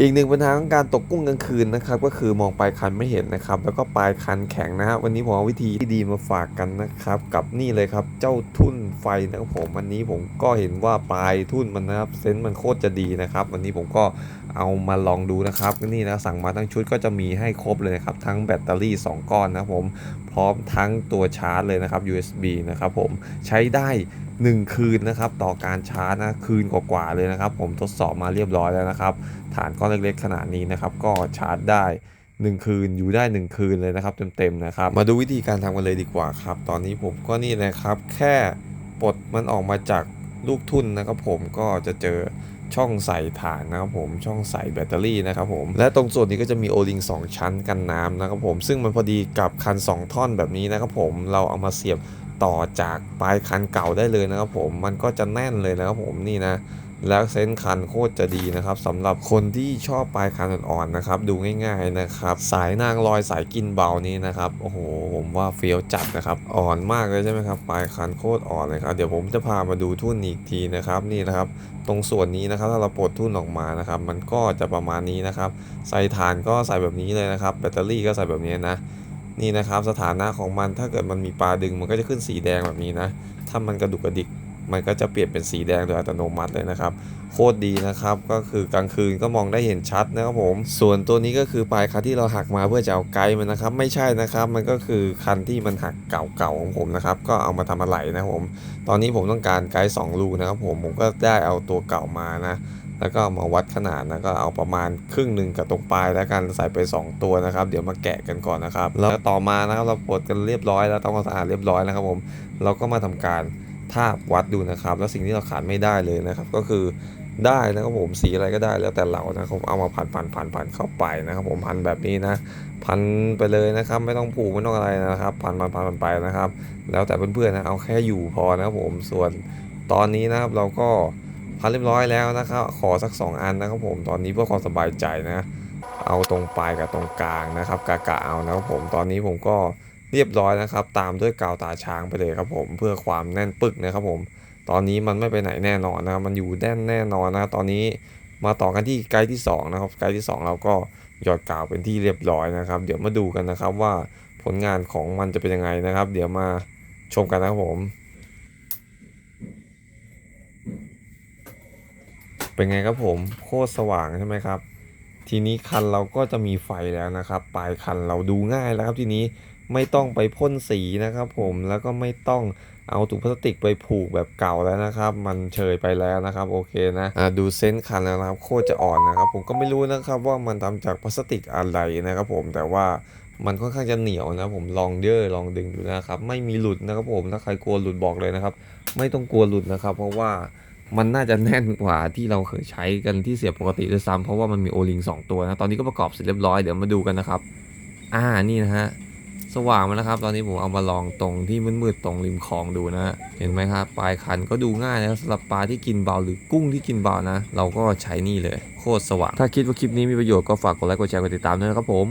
อีกหนึ่งปัญหาของการตกกุ้งกลางคืนนะครับก็คือมองปลายคันไม่เห็นนะครับแล้วก็ปลายคันแข็งนะฮะวันนี้ผมเอาวิธีที่ดีมาฝากกันนะครับกับนี่เลยครับเจ้าทุ่นไฟนะครับผมวันนี้ผมก็เห็นว่าปลายทุ่นมันนะครับเซนส์มันโคตรจะดีนะครับ วันนี้ผมก็เอามาลองดูนะครับนี่นะสั่งมาทั้งชุดก็จะมีให้ครบเลยนะครับทั้งแบตเตอรี่ 2 ก้อนนะครับผมพร้อมทั้งตัวชาร์จเลยนะครับ USB นะครับผมใช้ได้ 1 คืนนะครับต่อการชาร์จนะคืนกว่าๆเลยนะครับ ผมทดสอบมาเรียบร้อยแล้วนะครับ ฐานก้อนเล็กๆขนาดนี้นะครับ ก็ชาร์จได้1คืนอยู่ได้ 1 คืนเลยนะครับเต็มๆนะครับ มาดูวิธีการทำกันเลยดีกว่าครับ ตอนนี้ผมก็นี่นะครับ แค่ปลดมันออกมาจากลูกทุ่นนะครับผมก็จะเจอช่องใส่ฐานนะครับผมช่องใส่แบตเตอรี่นะครับผมและตรงส่วนนี้ก็จะมีโอลิง2ชั้นกันน้ำนะครับผมซึ่งมันพอดีกับคัน 2 ท่อนแบบนี้นะครับผมเราเอามาเสียบ ต่อจากปลายคันเก่าได้เลยนะครับผมมันก็จะแน่นเลยนะครับผมนี่นะแล้วเส้นคันโคตรจะดีนะครับสำหรับคนที่ชอบปลายคันอ่อนๆนะครับ ดูง่ายๆนะครับ สายนางลอยสายกินเบานี้นะครับโอ้โหผมว่าเฟี้ยวจัดนะครับ อ่อนมากเลยใช่ไหมครับปลายคันโคตรอ่อนเลยครับเดี๋ยวผมจะพามาดูทุ่นอีกทีนะครับนี่นะครับ ตรงส่วนนี้นะครับถ้าเราปลดทุ่นออกมานะครับ มันก็จะประมาณนี้นะครับ ใส่ฐานก็ใส่แบบนี้เลยนะครับ แบตเตอรี่ก็ใส่แบบนี้นะ นี่นะครับสถานะของมันถ้าเกิดมันมีปลาดึงมันก็จะขึ้นสีแดงแบบนี้นะ ถ้ามันกระดุกกระดิกมันก็จะเปลี่ยนเป็นสีแดงโดยอัตโนมัติเลยนะครับ โคตรดีนะครับ ก็คือกลางคืนก็มองได้เห็นชัดนะครับผม ส่วนตัวนี้ก็คือปลายคันที่เราหักมาเพื่อจะเอาไกด์มันนะครับ ไม่ใช่นะครับ มันก็คือคันที่มันหักเก่าๆของผมนะครับ ก็เอามาทำอะไรนะผม ตอนนี้ผมต้องการไกด์2ลูนะครับผม ผมก็ได้เอาตัวเก่ามานะ แล้วก็มาวัดขนาดนะก็เอาประมาณครึ่งหนึ่งกับตรงปลายแล้วกันใส่ไป 2 ตัวนะครับ เดี๋ยวมาแกะกันก่อนนะครับแล้วต่อมานะครับเราปลดกันเรียบร้อยแล้วต้องความสะอาดเรียบร้อยนะครับผมเราก็มาทำการทาบวัดดูนะครับ แล้วสิ่งที่เราขาดไม่ได้เลยนะครับ ก็คือได้นะครับผมสีอะไรก็ได้แล้วแต่เรานะครับเอามาพันพันพันพันเข้าไปนะครับ ผมพันแบบนี้นะ พันไปเลยนะครับ ไม่ต้องผูกไม่ต้องอะไรนะครับ พันพันพันพันไปนะครับ แล้วแต่เพื่อนๆนะเอาแค่อยู่พอนะครับผมส่วนตอนนี้นะครับเราก็ พันเรียบร้อยแล้วนะครับ ขอสัก 2 อันนะครับผมตอนนี้เพื่อความสบายใจนะ เอาตรงปลายกับตรงกลางนะครับกะกะเอานะครับผมตอนนี้ผมก็เรียบร้อยนะครับ ตามด้วยกาวตาช้างไปเลยครับผมเพื่อความแน่นปึกนะครับผม ตอนนี้มันไม่ไปไหนแน่นอนนะครับมันอยู่แน่นแน่นอนนะตอนนี้มาต่อกันที่ไกด์ที่สองนะครับไกด์ที่สองเราก็หยอดกาวเป็นที่เรียบร้อยนะครับ เดี๋ยวมาดูกันนะครับว่าผลงานของมันจะเป็นยังไงนะครับ เดี๋ยวมาชมกันนะครับผม เป็นไงครับผมโคตรสว่างใช่ไหมครับ ทีนี้คันเราก็จะมีไฟแล้วนะครับ ปลายคันเราดูง่ายแล้วครับทีนี้ไม่ต้องไปพ่นสีนะครับผมแล้วก็ไม่ต้องเอาถุงพลาสติกไปผูกแบบเก่าแล้วนะครับ มันเชยไปแล้วนะครับโอเคนะอ่าดูเส้นคันแล้วนะครับ โคตรจะอ่อนนะครับ ผมก็ไม่รู้นะครับว่ามันทำจากพลาสติกอะไรนะครับ ผมแต่ว่ามันค่อนข้างจะเหนียวนะผมลองเยอะลองดึงดูนะครับ ไม่มีหลุดนะครับผมถ้าใครกลัวหลุดบอกเลยนะครับ ไม่ต้องกลัวหลุดนะครับ เพราะว่า มันน่าจะแน่นกว่าที่เราเคยใช้กันที่เสียบปกติด้วยซ้ำเพราะว่ามันมีโอลิง2ตัวนะ ตอนนี้ก็ประกอบเสร็จเรียบร้อยเดี๋ยวมาดูกันนะครับ อ่านี่นะฮะสว่างมาแล้วครับ ตอนนี้ผมเอามาลองตรงที่มืดๆตรงริมคลองดูนะ เห็นไหมครับปลายคันก็ดูง่ายนะสำหรับปลาที่กินเบาหรือกุ้งที่กินเบานะ เราก็ใช้นี่เลย โคตรสว่าง ถ้าคิดว่าคลิปนี้มีประโยชน์ก็ฝากกดไลค์กดแชร์กดติดตามด้วยนะครับผม